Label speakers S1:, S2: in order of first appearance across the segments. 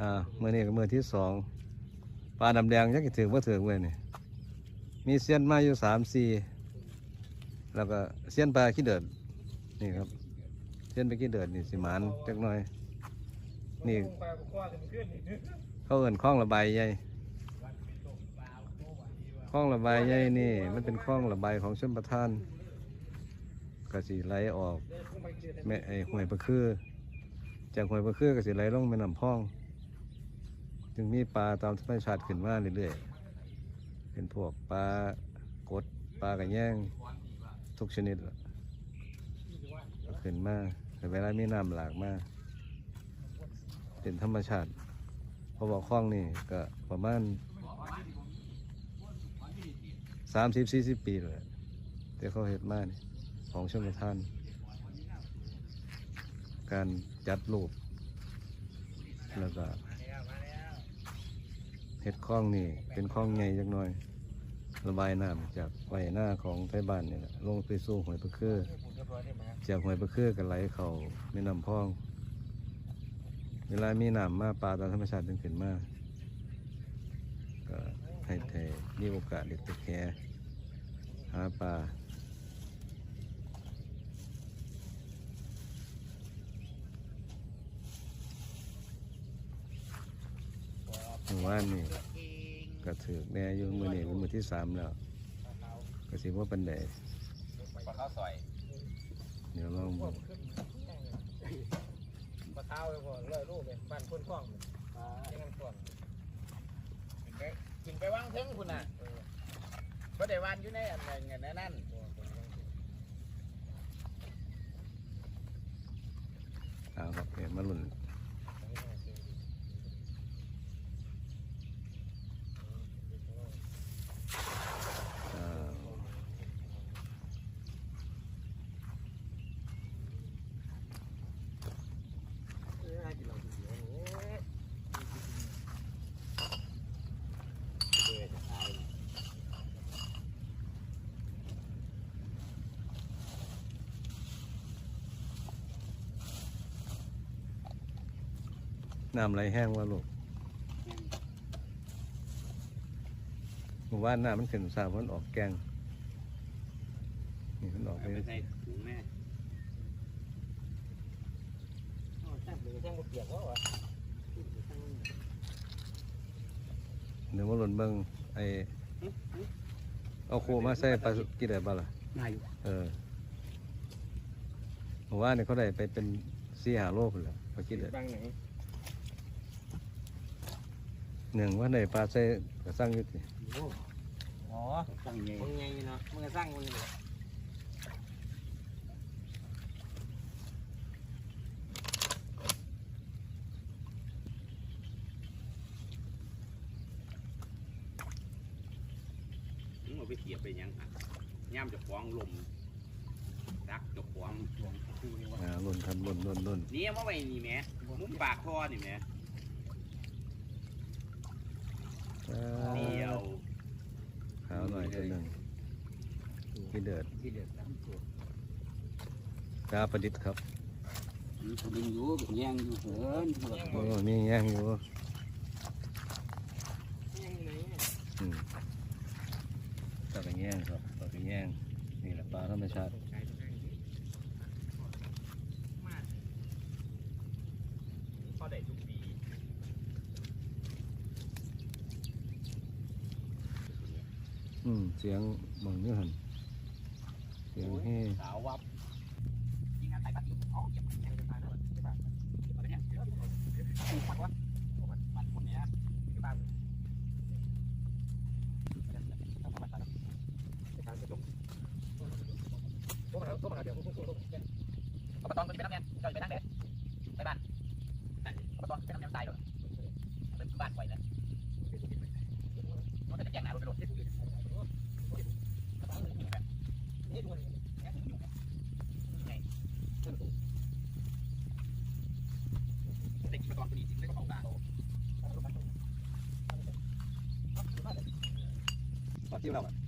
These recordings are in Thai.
S1: อ่ามื่อนี้ก็มื่อที่สองปลาดำแดงยักษ์ถึงว่าถึงเว้ยนี่มีเสี้ยนมาอยู่สามสี่แล้วก็เสี้ยนปลาขี้เดิดนี่ครับเสี้ยนปลาขี้เดิดนี่สิหมานจักหน่อยนี่
S2: ปลาคว้ากันขึ้นนี่
S1: เขาเอินคล้องระบายใหญ่คล้องระบายใหญ่นี่มันเป็นคล้องระบายของชนประทานก็สิไหลออกแม่ไอห้วยปลาคือจากห้วยปลาคือก็สิไหลลงแม่น้ำพอง จึงมีปลาตามธรรมชาติขึ้นมาเรื่อยๆ เป็นพวกปลากดปลากระแยงทุกชนิดขึ้นมาแต่เวลามีน้ำหลากมาเป็นธรรมชาติเพราะว่าคลองนี่ก็ประมาณสามสิบสี่สิบปีเลยแต่เขาเห็ดมานี่ของชนประทาน การจัดรูปแล้วก็ เห็ดคลองนี่ เป็นคลองใหญ่จักหน่อย ระบายน้ำจากไว้หน้าของไทบ้านนี่แหละลงไปสู่ห้วยปะคือจากห้วยปะคือก็ไหลเข้าแม่น้ำพอง เวลามีน้ำมาปลาตามธรรมชาติจึงขึ้นมาก็ให้ไทยมีโอกาสเด็กตะแคหาปลา เมื่อวานนี่ก็ถือแน่อยู่มือนี่เป็นมือที่สามแล้วก็สิว่าปันใด
S3: ปลาข้าวซอย
S1: เดี๋ยวลองบอก
S2: ปลาเท้าเลยพอเลยลูกเลยบ้านคนคล้องยังกันก่อน
S3: ขึ้นไปวางเทิงคุณน่ะบ่ได้วานอยู่ในอันนั้นนนั้น
S1: เอาครับเห็นมาหลุ่นอ้าว น้ำไหลแห้งว่าลูกหมู่บ้านน้ำมันขึ้นสามันออกแกงนี่มันออกไป
S3: ไปใส่ถุงแม่
S2: แท่งแท่งเปียกวะ
S1: เดี๋ยวมาหล่นเบิ่งไอเอาโคมาใส่ปลากี่ได้บ้าล่ะ
S3: ง่ายอยู่
S1: เออหมู่บ้านเนี่ยเขาได้ไปเป็นสี่หาโลพุ่นแหล้วปลากี่ได้
S2: บางไหน
S1: หนึ่งว่าได้ปลาใส่กระสังอยุติ
S2: อ๋อ
S3: ตั้งใหญ่
S2: มึงไงเนาะมึงจะสร้างมึงเลย
S3: มึงเอาไปเสียบไปหยังอะย่ามจะฟ้องลมรักจะฟ้อง
S1: อ่าหล่นครับหล่นหล่นหล่น
S3: นี่มาไว้นี่แหม่มุมปากคอนี่แหม่
S1: อ่า
S3: เดียว
S1: ขาวหน่อยตัวหนึ่งกี่เดือด
S2: ที่เดือดน้ำตัว
S1: กาประดิษฐ์ครับ
S3: เขาดึงอยู่แย่งอยู่เหิน
S1: โอ้มีแย่งอยู่
S2: ยังไง
S1: อืมปลากระแย่งครับปลากระแย่งนี่แหละปลาธรรมชาติ
S3: พอได้ทุกปี
S1: อืมเสียงบังเนื้อหันเสียงเฮ้
S3: สาววับยิงงานสายปฏิอ๋อเก็บแข่งกันตายแล้วใช่ป่ะเก็บอะไรเนี่ยเดี๋ยวปัดวะปัดคนเนี้ยที่บ้าน
S2: ตัวมันตัวมันเดี๋ยว
S3: อบตเป็นน้ำเนี่ยเจ้าไปนั่งเด็ดไปบ้านอบตเป็นน้ำเนี่ยตายเลยเป็นบ้านไว้เลยมันจะแจ้งหนารถไปรถติดไปก่อนพอดีติดไปก่อนกลาง
S1: ที่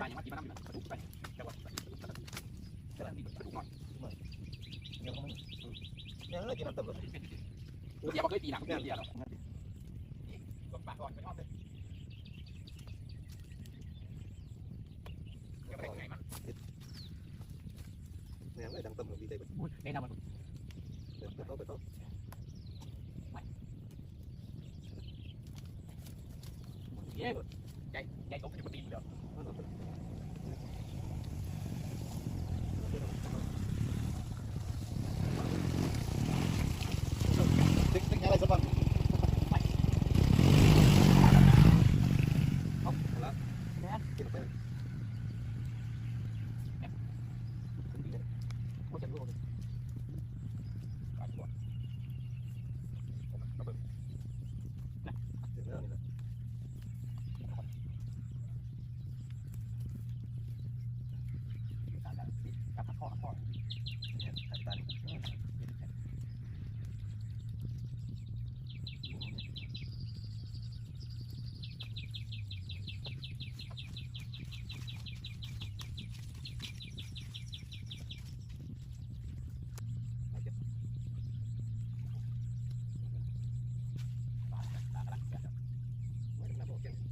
S3: banyak mati mana banyak banyak banyak jawab jalan di rumah yang lagi nanti bos dia pakai tina dia dia dong bapak tuan kau nanti Yang lain đang tâm đi đây. Đây nào mà. Được tốt, được tốt. Yeah. kata kok kok tarik
S2: Thank you.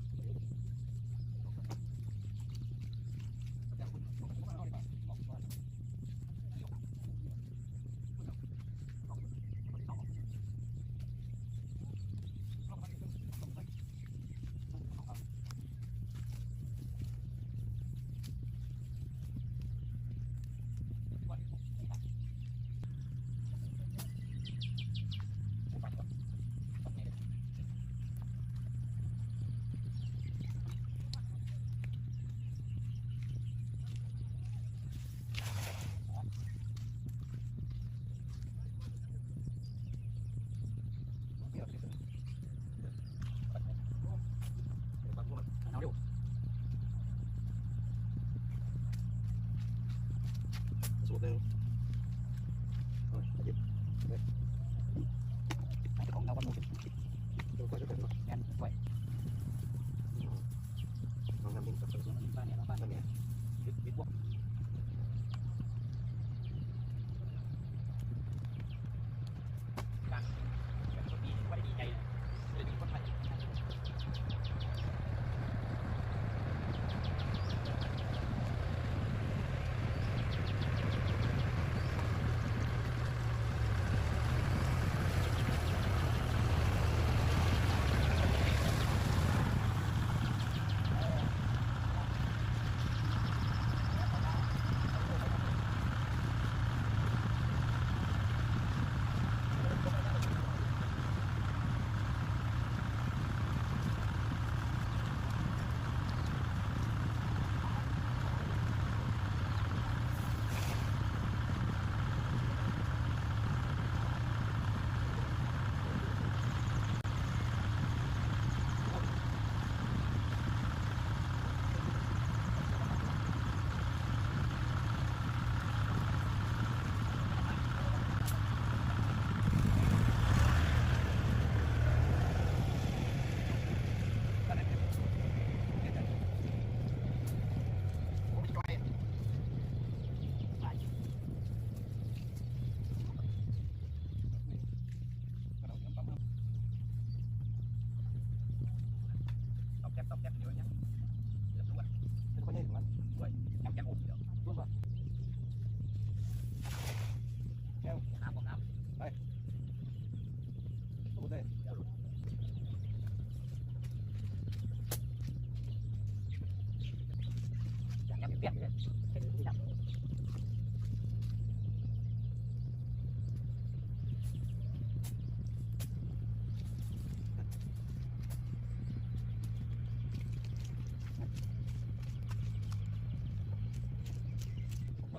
S2: now. 咱们留着。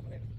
S2: Later.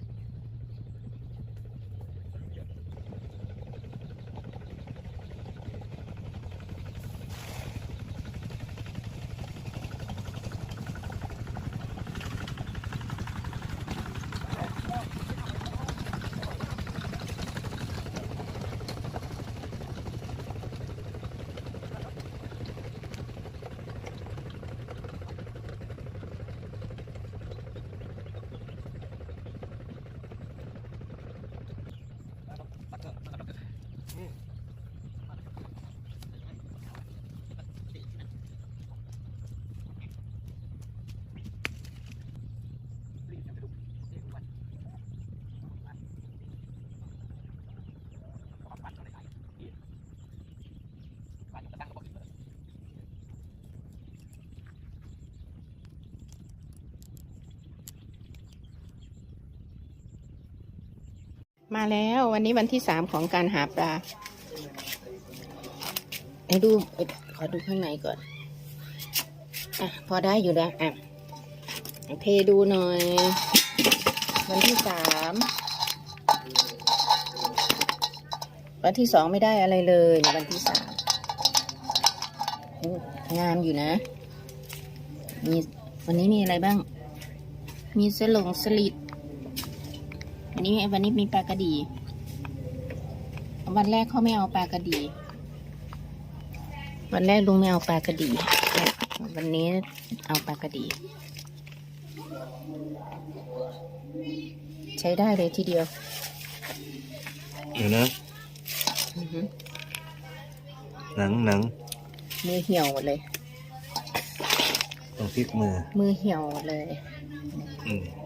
S2: มา
S3: แล้ว
S2: วันนี้
S3: วั
S2: นที่สา
S3: ม
S4: ของการหาปลาให้ดูขอดูข้างในก่อนอะพอได้อยู่แล้วอะเทดูหน่อย วันที่สามวันที่สองไม่ได้อะไรเลยในวันที่สามงามอยู่นะ มีวันนี้มีอะไรบ้าง มีสลงสลิด วันนี้วันนี้มีปลากระดี วันแรกเขาไม่เอาปลากระดี วันแรกลุงไม่เอาปลากระดี วันนี้เอาปลากระดี ใช้ได้เลยทีเดียว
S1: เดี๋ยวนะ
S4: อือหือ
S1: หนังหนัง
S4: มือเหี่ยวหมดเลย
S1: ต้องพลิกมือ
S4: มือเหี่ยวหมดเลย
S1: อืม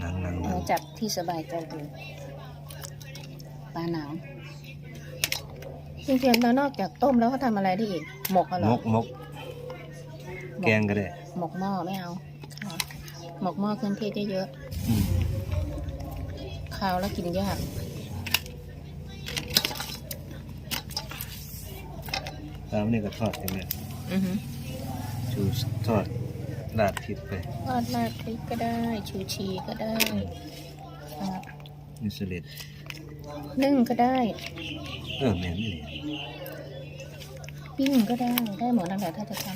S1: หนังหนังหนั
S4: เอา
S1: ง
S4: จับที่สบายใจดูปลาหนังจริงๆแล้วนอกจากต้มแล้วเขาทำอะไรได้อีก หมกเหร
S1: ม
S4: อก
S1: มกแกงก็ได้
S4: หมกหม้อไม่เอาค่ะหมกหม้อเครื่องเทศเยอะ
S1: อืม
S4: ๆคาวแล้วกินยาก
S1: ตามนี่ก็ทอดอย่างเงี้ย
S4: อือหือ
S1: ชูทอด ลาดพริกไป
S4: ทอดราดพริกก็ได้ ชูชีก็ได้อะ
S1: นี่สลิด
S4: นึ่งก็ได้
S1: เออแม่นนี่
S4: ปิ้งก็ได้ ได้หมดนั่นแหละถ้าจะท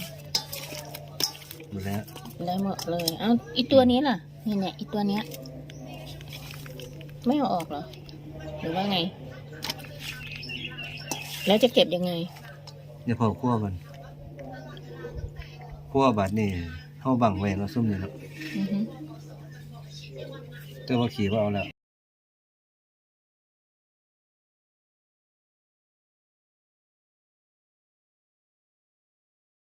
S1: หมดแล้วำ
S4: ได้หมดเลย เอาอีตัวนี้ล่ะเนี่ยเนี่ยอีตัวเนี้ย ไม่เอาออกเหรอ หรือว่าไง แล้วจะเก็บยังไง
S1: เดี๋ยวพอคั่วกันคั่วบาดนี่ เฮาบังไว้เนาะซุ่มนี่เนาะ
S4: อือหือ
S1: แต่ว่าขี่ว่าเอาแล้ว